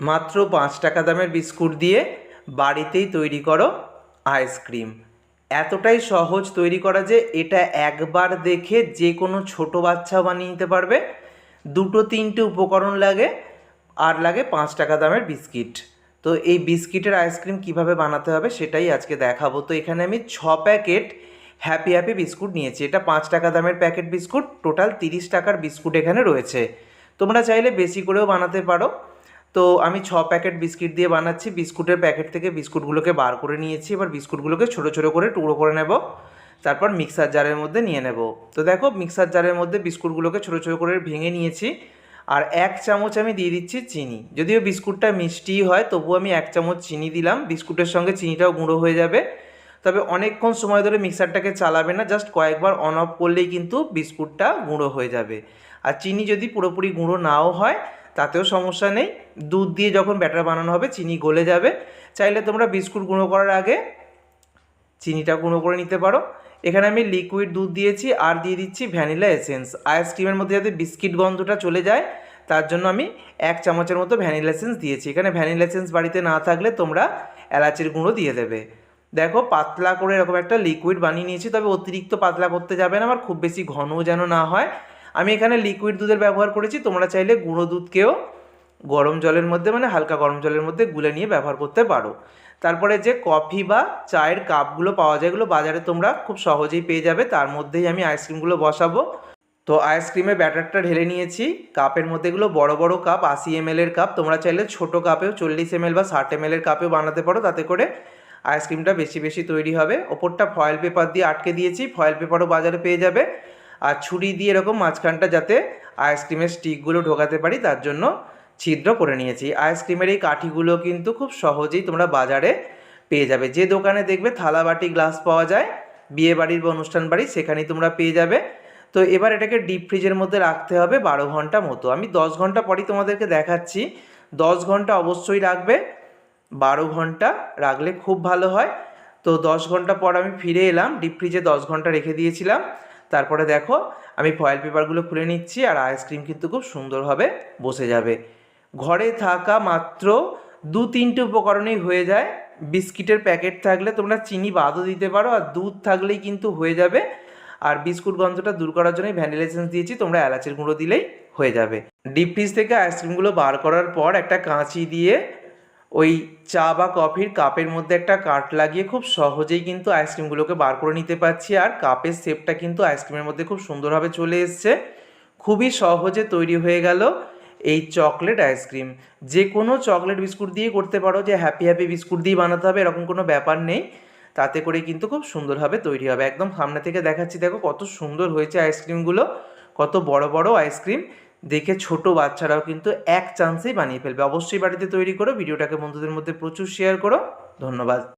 মাত্র পাঁচ টাকা দামের বিস্কুট দিয়ে বাড়িতেই তৈরি করো আইসক্রিম। এতটাই সহজ তৈরি করা যে এটা একবার দেখে যে কোনো ছোটো বাচ্চাও বানিয়ে নিতে পারবে। দুটো তিনটে উপকরণ লাগে, আর লাগে পাঁচ টাকা দামের বিস্কিট। তো এই বিস্কিটের আইসক্রিম কীভাবে বানাতে হবে সেটাই আজকে দেখাবো। তো এখানে আমি ছ প্যাকেট হ্যাপি হ্যাপি বিস্কুট নিয়েছি। এটা পাঁচ টাকা দামের প্যাকেট বিস্কুট, টোটাল তিরিশ টাকার বিস্কুট এখানে রয়েছে। তোমরা চাইলে বেশি করেও বানাতে পারো। তো আমি ছ প্যাকেট বিস্কিট দিয়ে বানাচ্ছি। বিস্কুটের প্যাকেট থেকে বিস্কুটগুলোকে বার করে নিয়েছি। এবার বিস্কুটগুলোকে ছোটো ছোটো করে টুকরো করে নেব। তারপর মিক্সার জারের মধ্যে নিয়ে নেব। তো দেখো, মিক্সার জারের মধ্যে বিস্কুটগুলোকে ছোটো ছোটো করে ভেঙে নিয়েছি। আর এক চামচ আমি দিয়ে দিচ্ছি চিনি। যদিও বিস্কুটটা মিষ্টি হয় তবু আমি এক চামচ চিনি দিলাম। বিস্কুটের সঙ্গে চিনিটাও গুঁড়ো হয়ে যাবে। তবে অনেকক্ষণ সময় ধরে মিক্সারটাকে চালাবে না। জাস্ট কয়েকবার অন অফ করলেই কিন্তু বিস্কুটটা গুঁড়ো হয়ে যাবে। আর চিনি যদি পুরোপুরি গুঁড়ো নাও হয় তাতেও সমস্যা নেই। দুধ দিয়ে যখন ব্যাটার বানানো হবে, চিনি গলে যাবে। চাইলে তোমরা বিস্কুট গুঁড়ো করার আগে চিনিটা গুঁড়ো করে নিতে পারো। এখানে আমি লিকুইড দুধ দিয়েছি আর দিয়ে দিচ্ছি ভ্যানিলা এসেন্স আইসক্রিমের মধ্যে যাতে বিস্কিট গন্ধটা চলে যায়, তার জন্য আমি এক চামচের মতো ভ্যানিলা এসেন্স দিয়েছি। এখানে ভ্যানিলা এসেন্স বাড়িতে না থাকলে তোমরা এলাচের গুঁড়ো দিয়ে দেবে। দেখো, পাতলা করে এরকম একটা লিকুইড বানিয়ে নিয়েছি, তবে অতিরিক্ত পাতলা করতে যাবে না। আমার খুব বেশি ঘনও যেন না হয়। আমি এখানে লিকুইড দুধের ব্যবহার করেছি, তোমরা চাইলে গুঁড়ো দুধকেও গরম জলের মধ্যে মানে হালকা গরম জলের মধ্যে গুলে নিয়ে ব্যবহার করতে পারো। তারপরে যে কফি বা চায়ের কাপগুলো পাওয়া যায়, এগুলো বাজারে তোমরা খুব সহজেই পেয়ে যাবে। তার মধ্যেই আমি আইসক্রিমগুলো বসাবো। তো আইসক্রিমে ব্যাটারটা ঢেলে নিয়েছি। কাপের মধ্যে এগুলো বড় বড় কাপ, আশি এম এর কাপ, তোমরা চাইলে ছোট কাপেও চল্লিশ এম বা ষাট এম এর কাপেও বানাতে পারো। তাতে করে আইসক্রিমটা বেশি বেশি তৈরি হবে। ওপরটা ফয়েল পেপার দিয়ে আটকে দিয়েছি। ফয়েল পেপারও বাজারে পেয়ে যাবে। আর ছুরি দিয়ে এরকম মাঝখানটা যাতে আইসক্রিমের স্টিকগুলো ঢোকাতে পারি, তার জন্য ছিদ্র করে নিয়েছি। আইসক্রিমের এই কাঠিগুলো কিন্তু খুব সহজেই তোমরা বাজারে পেয়ে যাবে। যে দোকানে দেখবে থালা বাটি গ্লাস পাওয়া যায় বিয়ে বাড়ির বা অনুষ্ঠান বাড়ি সেখানেই তোমরা পেয়ে যাবে। তো এবার এটাকে ডিপ ফ্রিজের মধ্যে রাখতে হবে বারো ঘণ্টা মতো। আমি দশ ঘণ্টা পরই তোমাদেরকে দেখাচ্ছি। দশ ঘণ্টা অবশ্যই রাখবে। বারো ঘণ্টা রাখলে খুব ভালো হয়। তো দশ ঘণ্টা পর আমি ফিরে এলাম। ডিপ ফ্রিজে দশ ঘণ্টা রেখে দিয়েছিলাম। তারপরে দেখো, আমি ফয়েল পেপারগুলো খুলে নিচ্ছি আর আইসক্রিম কিন্তু খুব সুন্দরভাবে বসে যাবে। ঘরে থাকা মাত্র দু তিনটে উপকরণেই হয়ে যায়। বিস্কিটের প্যাকেট থাকলে তোমরা চিনি বাদও দিতে পারো আর দুধ থাকলেই কিন্তু হয়ে যাবে। আর বিস্কুট গন্ধটা দূর করার জন্য ভ্যানিলা দিয়েছি, তোমরা এলাচের গুঁড়ো দিলেই হয়ে যাবে। ডিপ ফ্রিজ থেকে আইসক্রিমগুলো বার করার পর একটা কাঁচি দিয়ে ওই চা বা কফির কাপের মধ্যে একটা কাট লাগিয়ে খুব সহজেই কিন্তু আইসক্রিমগুলোকে বার করে নিতে পারছি। আর কাপের শেপটা কিন্তু আইসক্রিমের মধ্যে খুব সুন্দরভাবে চলে এসছে। খুবই সহজে তৈরি হয়ে গেল এই চকলেট আইসক্রিম। যে কোনো চকলেট বিস্কুট দিয়ে করতে পারো যে হ্যাপি হ্যাপি বিস্কুট দিয়ে বানাতে হবে, এরকম কোনো ব্যাপার নেই। তাতে করে কিন্তু খুব সুন্দরভাবে তৈরি হবে। একদম সামনে থেকে দেখাচ্ছি, দেখো কত সুন্দর হয়েছে আইসক্রিমগুলো, কত বড় বড় আইসক্রিম। দেখে ছোট বাচ্চারাও কিন্তু এক চান্সেই বানিয়ে ফেলবে। অবশ্যই বাড়িতে তৈরি করো, ভিডিওটাকে বন্ধুদের মধ্যে প্রচুর শেয়ার করো। ধন্যবাদ।